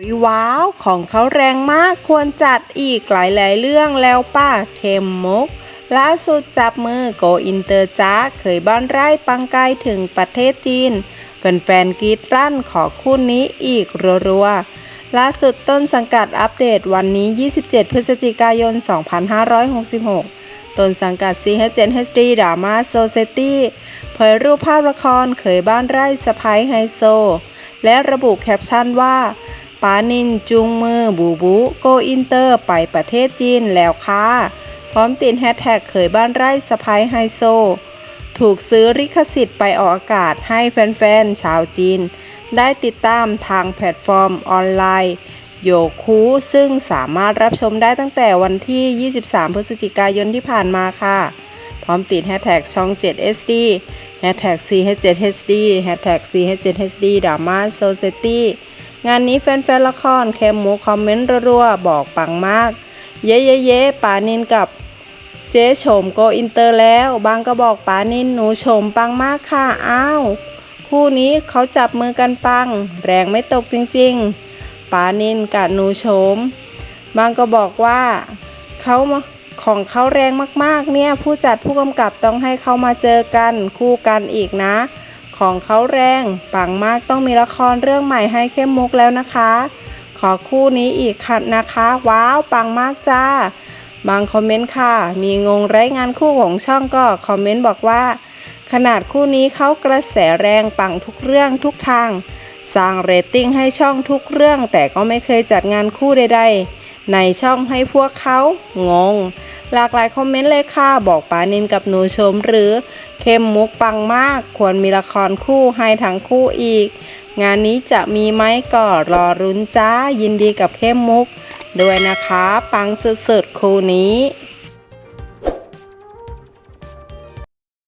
อุ๊ยว้าวของเขาแรงมากควรจัดอีกหลายๆ เรื่องแล้วป้าเข็มมุก ล่าสุดจับมือโกอินเตอร์จ้าเคยบ้านไร่ปังไกลถึงประเทศจีน แฟนๆกรีดรั่นขอคู่นี้อีกรัวๆ ล่าสุดต้นสังกัดอัปเดตวันนี้ 27 พฤศจิกายน 2566 ต้นสังกัด CH7 HD Drama Society เผยรูปภาพละครเคยบ้านไร่สะพ้ยไฮโซ และระบุแคปชั่นว่า ปานินจุงมือบูบูโกอินเตอร์ไปประเทศจีนแล้วค่ะ พร้อมติดแฮชแท็กเขยบ้านไร่สะพายไฮโซ ถูกซื้อลิขสิทธิ์ไปออกอากาศให้แฟนๆ ชาวจีน ได้ติดตามทางแพลตฟอร์มออนไลน์โยคูซึ่งสามารถรับชมได้ตั้งแต่วันที่ 23 พฤศจิกายนที่ผ่านมาค่ะ พร้อมติดแฮชแท็กช่อง 7SD แฮชแท็ก CH7HD แฮชแท็ก CH7HD Drama Society งานนี้แฟนๆละครแคมหมูคอมเมนต์รัวๆบอกปังมาก เย้เย้เย้ปานินกับเจ๊ชมโกอินเตอร์แล้ว บางก็บอกปานินหนูชมปังมากค่ะ อ้าว คู่นี้เขาจับมือกันปัง แรงไม่ตกจริงๆ ปานินกับหนูชม บางก็บอกว่าเขามาของเขาแรงมากๆ เนี่ย ผู้จัดผู้กำกับต้องให้เขามาเจอกันคู่กันอีกนะ ของเขาแรง ปังมากต้องมีละครเรื่องใหม่ให้เข้มมุกแล้วนะคะ ขอคู่นี้อีกค่ะนะคะ ว้าวปังมากจ้า บางคอมเมนต์ค่ะ มีงงไร้งานคู่ของช่องก็คอมเมนต์บอกว่า ขนาดคู่นี้เขากระแสแรงปังทุกเรื่องทุกทาง สร้างเรตติ้งให้ช่องทุกเรื่อง แต่ก็ไม่เคยจัดงานคู่ใดๆ ในช่องให้พวกเขางง หลากหลายคอมเมนต์เลยค่ะ บอกปานินกับหนูชมหรือ เข้มมุกปังมาก ควรมีละครคู่ให้ทั้งคู่อีก งานนี้จะมีไหมก็รอรุ้นจ้ายินดีกับเข้มมุก ด้วยนะคะ ปังสุดๆคู่นี้